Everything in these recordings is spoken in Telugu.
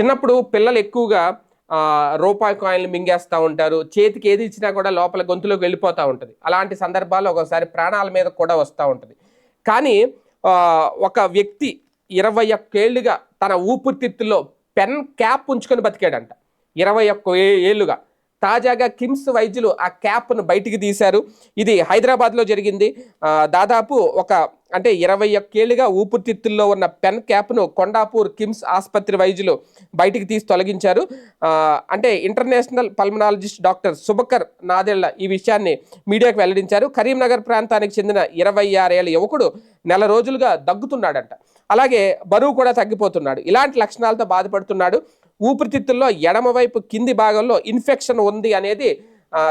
చిన్నప్పుడు పిల్లలు ఎక్కువగా రూపాయి కాయిన్లు మింగేస్తూ ఉంటారు. చేతికి ఏది ఇచ్చినా కూడా లోపల గొంతులోకి వెళ్ళిపోతూ ఉంటుంది. అలాంటి సందర్భాల్లో ఒకసారి ప్రాణాల మీద కూడా వస్తూ ఉంటుంది. కానీ ఒక వ్యక్తి ఇరవై ఒక్కేళ్ళుగా తన ఊపిరితిత్తుల్లో పెన్ క్యాప్ ఉంచుకొని బతికాడంట. ఇరవై ఒక్క ఏళ్ళుగా. తాజాగా కిమ్స్ వైద్యులు ఆ క్యాప్ను బయటికి తీశారు. ఇది హైదరాబాద్లో జరిగింది. దాదాపు ఒక అంటే ఇరవై ఒక్కేళ్ళుగా ఊపిరితిత్తుల్లో ఉన్న పెన్ క్యాప్ను కొండాపూర్ కిమ్స్ ఆసుపత్రి వైద్యులు బయటికి తీసి తొలగించారు. అంటే international pulmonologist doctor Subhakar Nadella ఈ విషయాన్ని మీడియాకు వెల్లడించారు. కరీంనగర్ ప్రాంతానికి చెందిన ఇరవై ఆరేళ్ళ యువకుడు నెల రోజులుగా దగ్గుతున్నాడంట. అలాగే బరువు కూడా తగ్గిపోతున్నాడు. ఇలాంటి లక్షణాలతో బాధపడుతున్నాడు. ఊపిరితిత్తుల్లో ఎడమవైపు కింది భాగంలో ఇన్ఫెక్షన్ ఉంది అనేది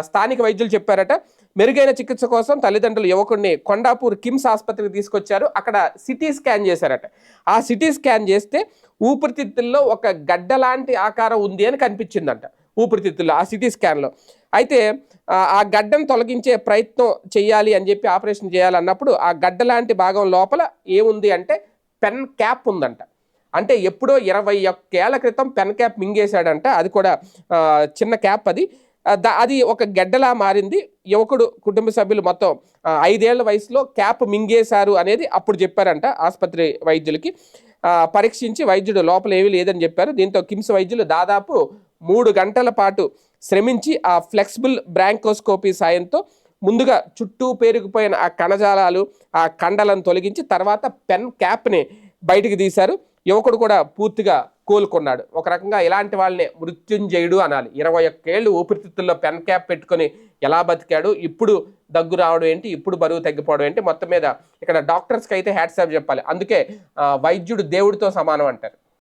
స్థానిక వైద్యులు చెప్పారట. మెరుగైన చికిత్స కోసం తల్లిదండ్రులు యువకుడిని కొండాపూర్ కిమ్స్ ఆసుపత్రికి తీసుకొచ్చారు. అక్కడ సిటీ స్కాన్ చేశారట. ఆ సిటీ స్కాన్ చేస్తే ఊపిరితిత్తుల్లో ఒక గడ్డ లాంటి ఆకారం ఉంది అని కనిపించిందంట ఊపిరితిత్తుల్లో ఆ సిటీ స్కాన్లో. అయితే ఆ, ఆ గడ్డను తొలగించే ప్రయత్నం చేయాలి అని చెప్పి ఆపరేషన్ చేయాలన్నప్పుడు ఆ గడ్డ లాంటి భాగం లోపల ఏముంది అంటే పెన్ క్యాప్ ఉందంట. అంటే ఎప్పుడో ఇరవై ఒక్కేళ్ళ క్రితం పెన్ క్యాప్ మింగేశాడంట. అది కూడా చిన్న క్యాప్ అది. అది ఒక గడ్డలా మారింది. యువకుడు కుటుంబ సభ్యులు మొత్తం ఐదేళ్ళ వయసులో క్యాప్ మింగేశారు అనేది అప్పుడు చెప్పారంట ఆసుపత్రి వైద్యులకి. పరీక్షించి వైద్యుడు లోపల ఏమీ లేదని చెప్పారు. దీంతో కిమ్స్ వైద్యులు దాదాపు మూడు గంటల పాటు శ్రమించి ఆ ఫ్లెక్సిబుల్ బ్రాంకోస్కోపీ సాయంతో ముందుగా చుట్టూ పేరుకుపోయిన ఆ కణజాలాలు ఆ కండలను తొలగించి తర్వాత పెన్ క్యాప్ని బయటికి తీశారు. యువకుడు కూడా పూర్తిగా కోలుకున్నాడు. ఒక రకంగా ఇలాంటి వాళ్ళని మృత్యుంజయుడు అనాలి. ఇరవై ఒక్కేళ్ళు ఊపిరితిత్తుల్లో పెన్ క్యాప్ పెట్టుకొని ఎలా బతికాడు ఇప్పుడు దగ్గు రావడం ఏంటి ఇప్పుడు బరువు తగ్గిపోవడం ఏంటి మొత్తం మీద ఇక్కడ డాక్టర్స్కి అయితే హ్యాట్సాప్ చెప్పాలి. అందుకే వైద్యుడు దేవుడితో సమానం అంటారు.